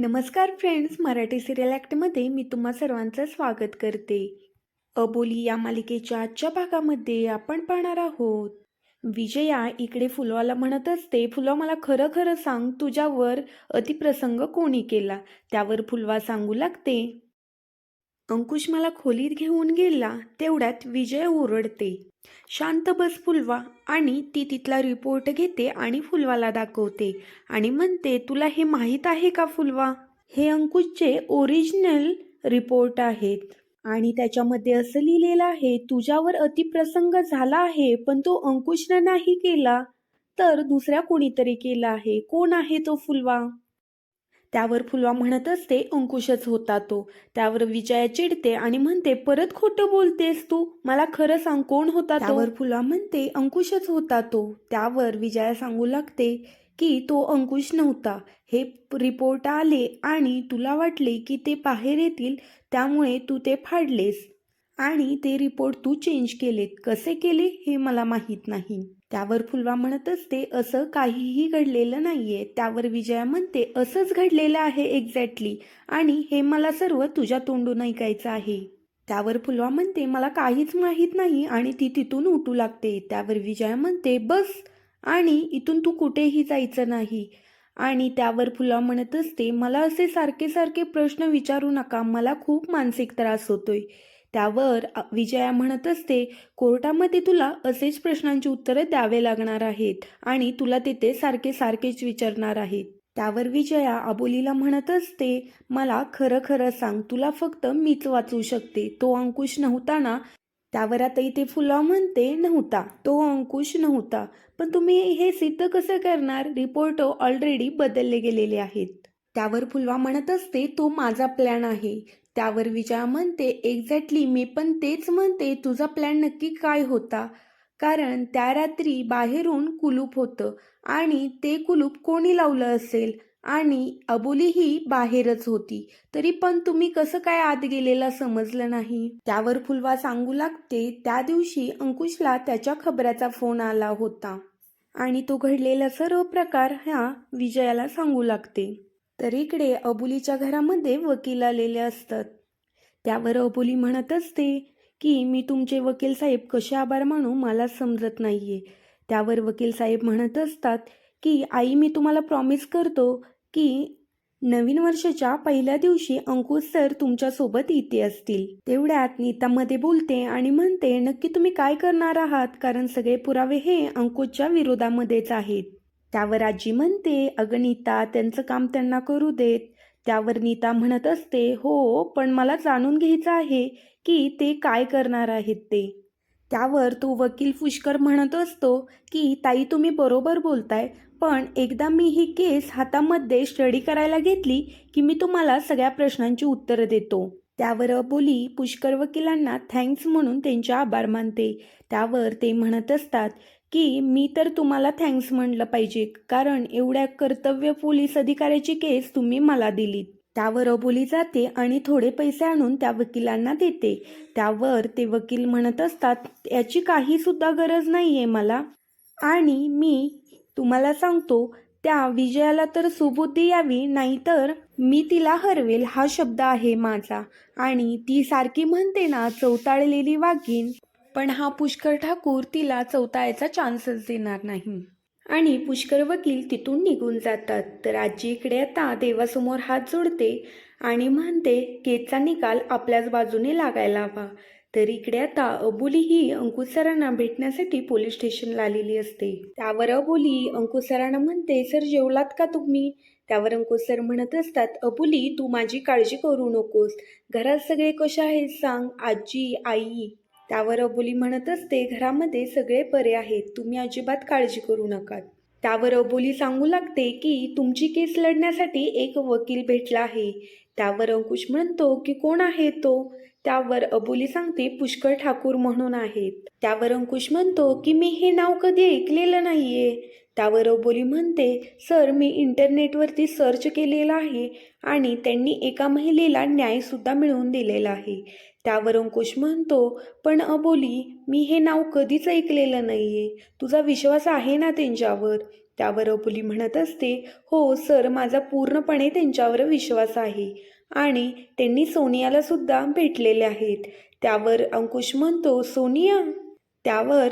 नमस्कार friends Marathi serial ॲक्टमध्ये मी तुम्हा सर्वांचं स्वागत करते. अबोली या मालिकेच्या आजच्या भागामध्ये आपण पाहणार आहोत. विजया इकडे फुलवाला म्हणत असते फुलवा मला खरं खरं सांग तुझ्यावर अतिप्रसंग कोणी केला? त्यावर फुलवा सांगू लागते. अंकुश मला खोलीत घेऊन गेला तेवढ्यात विजय ओरडते. शांत बस फुलवा आणि ती तिथला रिपोर्ट घेते आणि फुलवाला दाखवते. आणि म्हणते तुला हे माहीत आहे का फुलवा? हे अंकुशचे ओरिजिनल रिपोर्ट आहेत. आणि त्याच्यामध्ये असं लिहिलेलं आहे तुझ्यावर अतिप्रसंग झाला आहे पण तो अंकुशनं नाही केला. तर दुसऱ्या कोणीतरी केला आहे. कोण आहे तो फुलवा? त्यावर फुलवा म्हणत असते अंकुशच होता तो. त्यावर विजया चिडते आणि म्हणते परत खोटं बोलतेस तू? मला खरं सांग कोण होता त्यावर फुलवा म्हणते अंकुशच होता तो. त्यावर विजया सांगू लागते की तो अंकुश नव्हता. हे रिपोर्ट आले आणि तुला वाटले की ते बाहेर येतील त्यामुळे तू ते फाडलेस. आणि ते रिपोर्ट तू चेंज केलेत कसे केले हे मला माहीत नाही. त्यावर फुलवा म्हणत असते असं काहीही घडलेलं नाहीये. त्यावर विजया म्हणते असंच घडलेलं आहे एक्झॅक्टली आणि हे मला सर्व तुझ्या तोंडून ऐकायचं आहे. त्यावर फुलवा म्हणते मला काहीच माहीत नाही आणि ती तिथून उठू लागते. त्यावर विजया म्हणते बस. आणि इथून तू कुठेही जायचं नाही. आणि त्यावर फुलवा म्हणत असते मला असे सारखे सारखे प्रश्न विचारू नका. मला खूप मानसिक त्रास होतोय. त्यावर विजया म्हणत असते कोर्टामध्ये तुला असेच प्रश्नांची उत्तरं द्यावे लागणार आहेत आणि तुला तिथे सारखे सारखेच विचारणार आहेत. त्यावर विजया अबोलीला म्हणत असते मला खरं खरं सांग तुला फक्त मीच वाचू शकते तो अंकुश नव्हता ना? त्यावर आता इथे फुला म्हणते नव्हता तो अंकुश नव्हता पण तुम्ही हे सिद्ध कसं करणार? रिपोर्ट ऑलरेडी बदलले गेलेले आहेत. त्यावर फुलवा म्हणत असते तो माझा प्लॅन आहे त्यावर विजया म्हणते एक्झॅक्टली मी पण तेच म्हणते तुझा प्लॅन नक्की काय होता? कारण त्या रात्री बाहेरून कुलूप होतं आणि ते कुलूप कोणी लावलं असेल? आणि अबोली ही बाहेरच होती. तरी पण तुम्ही कसं काय आत गेलेला समजलं नाही? त्यावर फुलवा सांगू लागते त्या दिवशी अंकुशला त्याच्या खबऱ्याचा फोन आला होता. आणि तो घडलेला सर्व प्रकार ह्या विजयाला सांगू लागते. तर इकडे अबोलीच्या घरामध्ये वकील आलेले असतात. त्यावर अबोली म्हणत असते की मी तुमचे वकील साहेब कसे आभार मानू मला समजत नाहीये. त्यावर वकील साहेब म्हणत असतात की आई मी तुम्हाला प्रॉमिस करतो की नवीन वर्षाच्या पहिल्या दिवशी अंकुश सर तुमच्यासोबत इथे असतील. तेवढ्यात नीतामध्ये बोलते आणि म्हणते नक्की तुम्ही काय करणार आहात? कारण सगळे पुरावे हे अंकुशच्या विरोधामध्येच आहेत. त्यावर आजी म्हणते अगं नीता त्यांचं काम त्यांना करू देत. त्यावर नीता म्हणत असते हो पण मला जाणून घ्यायचं आहे की ते काय करणार आहेत ते. त्यावर तो वकील पुष्कर म्हणत असतो की ताई तुम्ही बरोबर बोलताय पण एकदा मी ही केस हातामध्ये स्टडी करायला घेतली की मी तुम्हाला सगळ्या प्रश्नांची उत्तरं देतो. त्यावर अबोली पुष्कर वकिलांना थँक्स म्हणून त्यांचे आभार मानते. त्यावर ते म्हणत असतात की मी तर तुम्हाला थँक्स म्हणलं पाहिजे. कारण एवढ्या कर्तव्य पोलीस अधिकाऱ्याची केस तुम्ही मला दिलीत. त्यावर अबोली जाते आणि थोडे पैसे आणून त्या वकिलांना देते. त्यावर ते वकील म्हणत असतात याची काही सुद्धा गरज नाही आहे मला. आणि मी तुम्हाला सांगतो त्या विजयाला तर सुबुद्धी यावी नाहीतर मी तिला हरवेल हा शब्द आहे माझा. आणि ती सारखी म्हणते ना चौताळलेली वाघीण पण हा पुष्कर ठाकूर तिला चौताळायचा चान्सच देणार नाही. आणि पुष्कर वकील तिथून निघून जातात. तर आजी इकडे आता देवासमोर हात जोडते आणि म्हणते केचा निकाल आपल्याच बाजूने लागायला हवा. तर इकडे आता अबोली ही अंकुसरांना भेटण्यासाठी पोलीस स्टेशनला आलेली असते. त्यावर अबोली अंकुसरांना म्हणते सर जेवलात का तुम्ही? त्यावर अंकुसर म्हणत असतात अबोली तू माझी काळजी करू नकोस. घरात सगळे कसे आहेत सांग. आजी आई त्यावर अबोली म्हणत असते घरामध्ये सगळे बरे आहेत तुम्ही अजिबात काळजी करू नका त्यावर अबोली सांगू लागते की तुमची केस लढण्यासाठी एक वकील भेटला आहे. त्यावर अंकुश म्हणतो की कोण आहे तो? त्यावर अबोली सांगते पुष्कर ठाकूर म्हणून आहेत. त्यावर अंकुश म्हणतो की मी हे नाव कधी ऐकलेलं नाहीये. त्यावर अबोली म्हणते सर मी इंटरनेटवरती सर्च केलेलं आहे आणि त्यांनी एका महिलेला न्यायसुद्धा मिळवून दिलेला आहे. त्यावर अंकुश म्हणतो पण अबोली मी हे नाव कधीच ऐकलेलं नाहीये. तुझा विश्वास आहे ना त्यांच्यावर? त्यावर अबोली म्हणत असते हो सर माझा पूर्णपणे त्यांच्यावर विश्वास आहे. आणि त्यांनी सोनियाला सुद्धा भेटलेले आहेत. त्यावर अंकुश म्हणतो सोनिया. त्यावर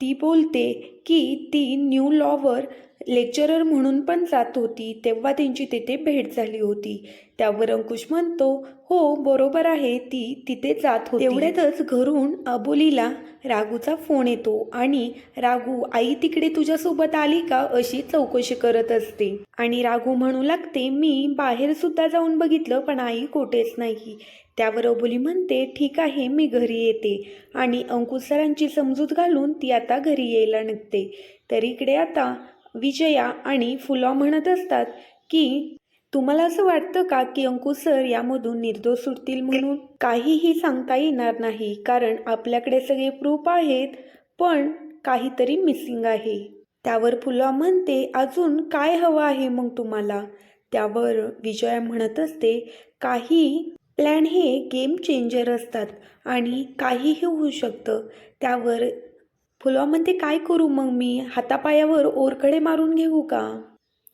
ती बोलते की ती न्यू लॉवर लेक्चरर म्हणून पण जात होती तेव्हा त्यांची तिथे भेट झाली होती. त्यावर अंकुश म्हणतो हो बरोबर आहे ती तिथे जात होती. तेवढ्यातच घरून अबोलीला रागूचा फोन येतो आणि रागू आई तिकडे तुझ्यासोबत आली का? अशी चौकशी करत असते. आणि रागू म्हणू लागते मी बाहेर सुद्धा जाऊन बघितलं पण आई कोठेच नाही. त्यावर अबोली म्हणते ठीक आहे मी घरी येते. आणि अंकुश सरांची समजूत घालून ती आता घरी यायला निघते तर इकडे आता विजया आणि फुला म्हणत असतात की तुम्हाला असं वाटतं का की अंकुश सर यामधून निर्दोष सुटतील म्हणून? काहीही सांगता येणार नाही कारण आपल्याकडे सगळे प्रूफ आहेत पण काहीतरी मिसिंग आहे. त्यावर फुला म्हणते अजून काय हवं आहे मग तुम्हाला? त्यावर विजया म्हणत असते काही प्लॅन हे गेम चेंजर असतात आणि काहीही होऊ शकतं. त्यावर फुलवा म्हणते काय करू मग मी? हातापायावर ओरखडे मारून घेऊ का?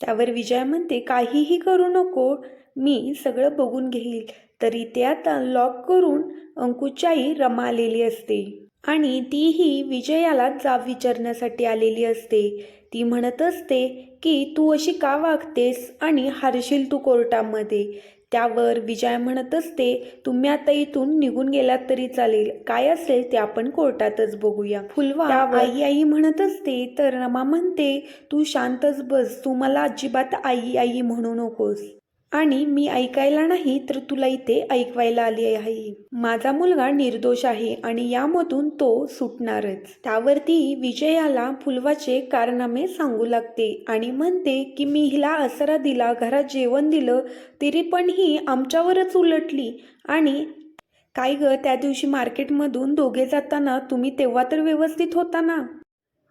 त्यावर विजया म्हणते काहीही करू नको. मी सगळं बघून घेईल. तरी ते आता लॉक करून अंकुचाई रमालेली असते. आणि तीही विजयाला जाब विचारण्यासाठी आलेली असते. ती म्हणत असते की तू अशी का वागतेस आणि हारशील तू कोर्टामध्ये? त्यावर विजय म्हणत असते तुम्ही आता इथून निघून गेलात तरी चालेल. काय असेल ते आपण कोर्टातच बघूया. फुलवा आई आई म्हणत असते तर रमा म्हणते तू शांतच बस तू मला अजिबात आई आई म्हणू नकोस. आणि मी ऐकायला नाही तर तुला इथे ऐकवायला आली आहे. माझा मुलगा निर्दोष आहे आणि यामधून तो सुटणारच. त्यावरती विजयाला फुलवाचे कारनामे सांगू लागते आणि म्हणते की मी हिला आसरा दिला घरात जेवण दिलं तरी पण ही आमच्यावरच उलटली आणि काय ग त्या दिवशी मार्केटमधून दोघे जाताना तुम्ही तेव्हा तर व्यवस्थित होता ना?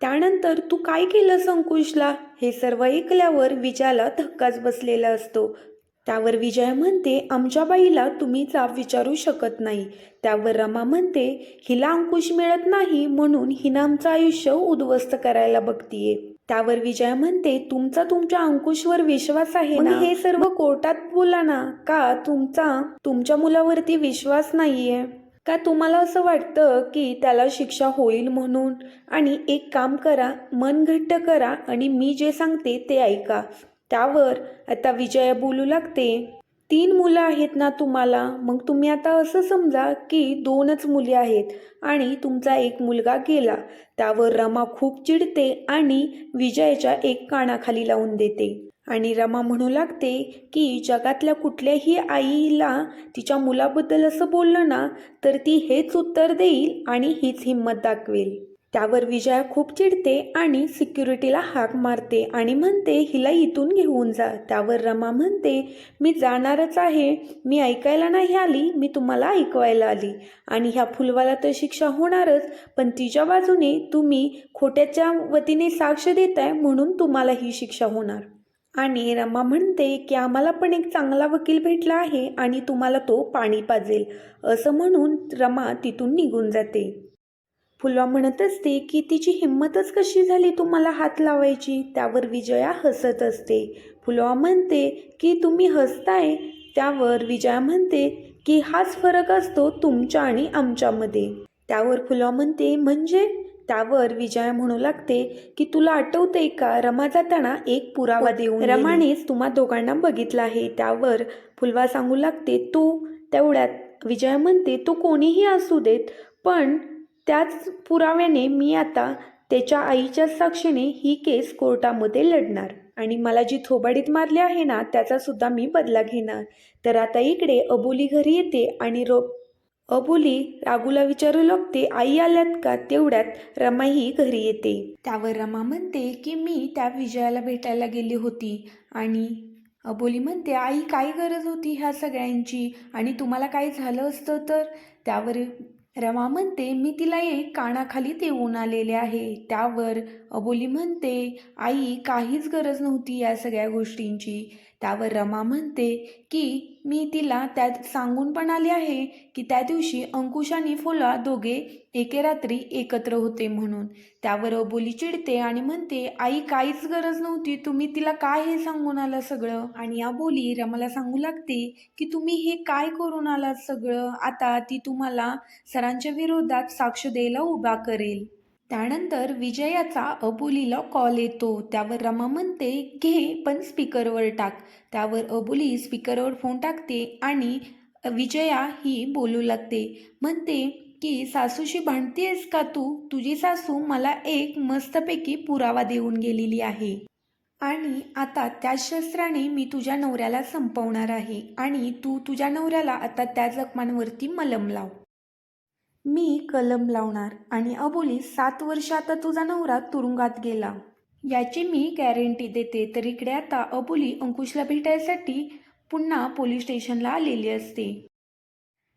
त्यानंतर तू काय केलं संकुशला? हे सर्व ऐकल्यावर विजयाला धक्काच बसलेला असतो. त्यावर विजया म्हणते आमच्या बाईला तुम्ही जाब विचारू शकत नाही. त्यावर रमा म्हणते हिला अंकुश मिळत नाही म्हणून हिनं आमचं आयुष्य उद्ध्वस्त करायला बघतीये. त्यावर विजया म्हणते तुमचा तुमच्या अंकुशवर विश्वास आहे ना? हे सर्व कोर्टात बोला ना का तुमचा तुमच्या मुलावरती विश्वास नाहीये? का तुम्हाला असं वाटतं की त्याला शिक्षा होईल म्हणून? आणि एक काम करा मन घट्ट करा आणि मी जे सांगते ते ऐका. त्यावर आता विजया बोलू लागते. तीन मुलं आहेत ना तुम्हाला? मग तुम्ही आता असं समजा की दोनच मुली आहेत आणि तुमचा एक मुलगा गेला. त्यावर रमा खूप चिडते आणि विजयाच्या एक कानाखाली लावून देते. आणि रमा म्हणू लागते की जगातल्या कुठल्याही आईला तिच्या मुलाबद्दल असं बोललं ना तर ती हेच उत्तर देईल आणि हीच हिंमत दाखवेल. त्यावर विजया खूप चिडते आणि सिक्युरिटीला हाक मारते आणि म्हणते हिला इथून घेऊन जा. त्यावर रमा म्हणते मी जाणारच आहे. मी ऐकायला नाही आली. मी तुम्हाला ऐकवायला आली. आणि ह्या फुलवाला तर शिक्षा होणारच पण तिच्या बाजूने तुम्ही खोट्याच्या वतीने साक्ष देताय म्हणून तुम्हाला ही शिक्षा होणार. आणि रमा म्हणते की आम्हाला पण एक चांगला वकील भेटला आहे आणि तुम्हाला तो पाणी पाजेल. असं म्हणून रमा तिथून निघून जाते. फुलवा म्हणत असते की तिची हिंमतच कशी झाली तुम्हाला हात लावायची? त्यावर विजया हसत असते. फुलवा म्हणते की तुम्ही हसताय. त्यावर विजया म्हणते की हाच फरक असतो तुमच्या आणि आमच्यामध्ये. त्यावर फुलवा म्हणते म्हणजे? त्यावर विजया म्हणू लागते की तुला आठवते का रमा जाताना एक पुरावा देऊन रमानेच तुम्हा दोघांना बघितला आहे. त्यावर फुलवा सांगू लागते तू तेवढ्यात. विजया म्हणते तो कोणीही असू देत पण त्याच पुराव्याने मी आता त्याच्या आईच्या साक्षीने ही केस कोर्टामध्ये लढणार. आणि मला जी थोबाडीत मारली आहे ना त्याचा सुद्धा मी बदला घेणार. तर आता इकडे अबोली घरी येते आणि रो अबोली रागूला विचारू लागते आई आल्यात का? तेवढ्यात रमाही घरी येते. त्यावर रमा म्हणते की मी त्या विजयाला भेटायला गेली होती आणि अबोली म्हणते आई काय गरज होती ह्या सगळ्यांची? आणि तुम्हाला काय झालं असतं तर? त्यावर रमा म्हणते मी तिला एक कानाखाली देऊन आलेले आहे. त्यावर अबोली म्हणते आई काहीच गरज नव्हती या सगळ्या गोष्टींची. त्यावर रमा म्हणते की मी तिला त्यात सांगून पण आले आहे की त्या दिवशी अंकुश आणि फुला दोघे एके रात्री एकत्र होते म्हणून. त्यावर बोली चिडते आणि म्हणते आई काहीच गरज नव्हती. तुम्ही तिला काय हे सांगून आलं सगळं? आणि या बोली रमाला सांगू लागते की तुम्ही हे काय करून आलात सगळं? आता ती तुम्हाला सरांच्या विरोधात साक्ष द्यायला उभा करेल. त्यानंतर विजयाचा अबोलीला कॉल येतो. त्यावर रमा म्हणते घे पण स्पीकरवर टाक. त्यावर अबोली स्पीकरवर फोन टाकते आणि विजया ही बोलू लागते. म्हणते की सासूशी भांडतेस का तू? तुझी सासू मला एक मस्तपैकी पुरावा देऊन गेलेली आहे. आणि आता त्याच शस्त्राने मी तुझ्या नवऱ्याला संपवणार आहे आणि तू तुझ्या नवऱ्याला आता त्या जखमांवरती मलम लाव. मी कलम लावणार आणि अबोली सात वर्ष आता तुझा नवरा तुरुंगात गेला. याची मी गॅरंटी देते. तर इकडे आता अबोली अंकुशला भेटायसाठी पुन्हा पोलीस स्टेशनला आलेली असते.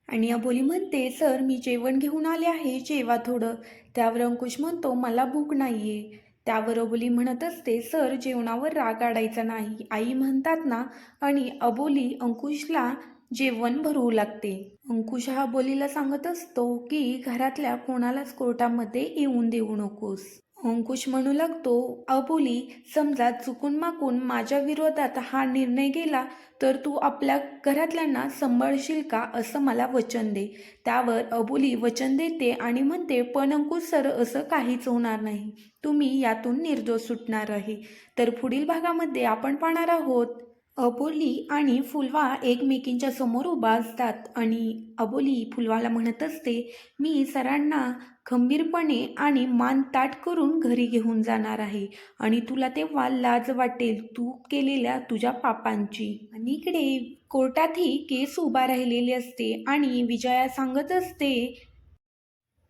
आणि अबोली म्हणते सर मी जेवण घेऊन आले आहे. जेवा थोडं. त्यावर अंकुश म्हणतो मला भूक नाही आहे त्यावर अबोली म्हणत असते सर जेवणावर राग आडायचा नाही. आई म्हणतात ना आणि अबोली अंकुशला जेवण भरवू लागते. अंकुश हा बोलीला सांगत असतो की घरातल्या कोणालाच कोर्टामध्ये येऊन देऊ नकोस. अंकुश म्हणू लागतो अबोली समजा चुकून माकून माझ्या विरोधात हा निर्णय गेला तर तू आपल्या घरातल्यांना सांभाळशील का असं मला वचन दे. त्यावर अबोली वचन देते आणि म्हणते पण अंकुश सर असं काहीच होणार नाही. तुम्ही यातून निर्दोष सुटणार आहे. तर पुढील भागामध्ये आपण पाहणार आहोत. अबोली आणि फुलवा एकमेकींच्या समोर उभा असतात आणि अबोली फुलवाला म्हणत असते मी सरांना खंबीरपणे आणि मान ताट करून घरी घेऊन जाणार आहे आणि तुला तेव्हा लाज वाटेल तू केलेल्या तुझ्या पापांची. आणि इकडे कोर्टातही केस उभा राहिलेली असते आणि विजया सांगत असते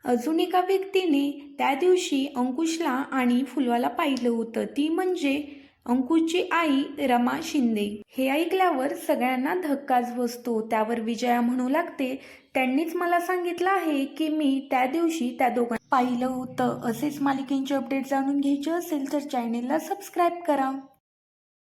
अजून एका व्यक्तीने त्या दिवशी अंकुशला आणि फुलवाला पाहिलं होतं. ती म्हणजे अंकुशची आई रमा शिंदे. हे ऐकल्यावर सगळ्यांना धक्काच बसतो. त्यावर विजया म्हणू लागते त्यांनीच मला सांगितलं आहे की मी त्या दिवशी त्या दोघांना पाहिलं होतं. असेच मालिकेंचे अपडेट जाणून घ्यायचे असेल तर चॅनेलला सबस्क्राईब करा.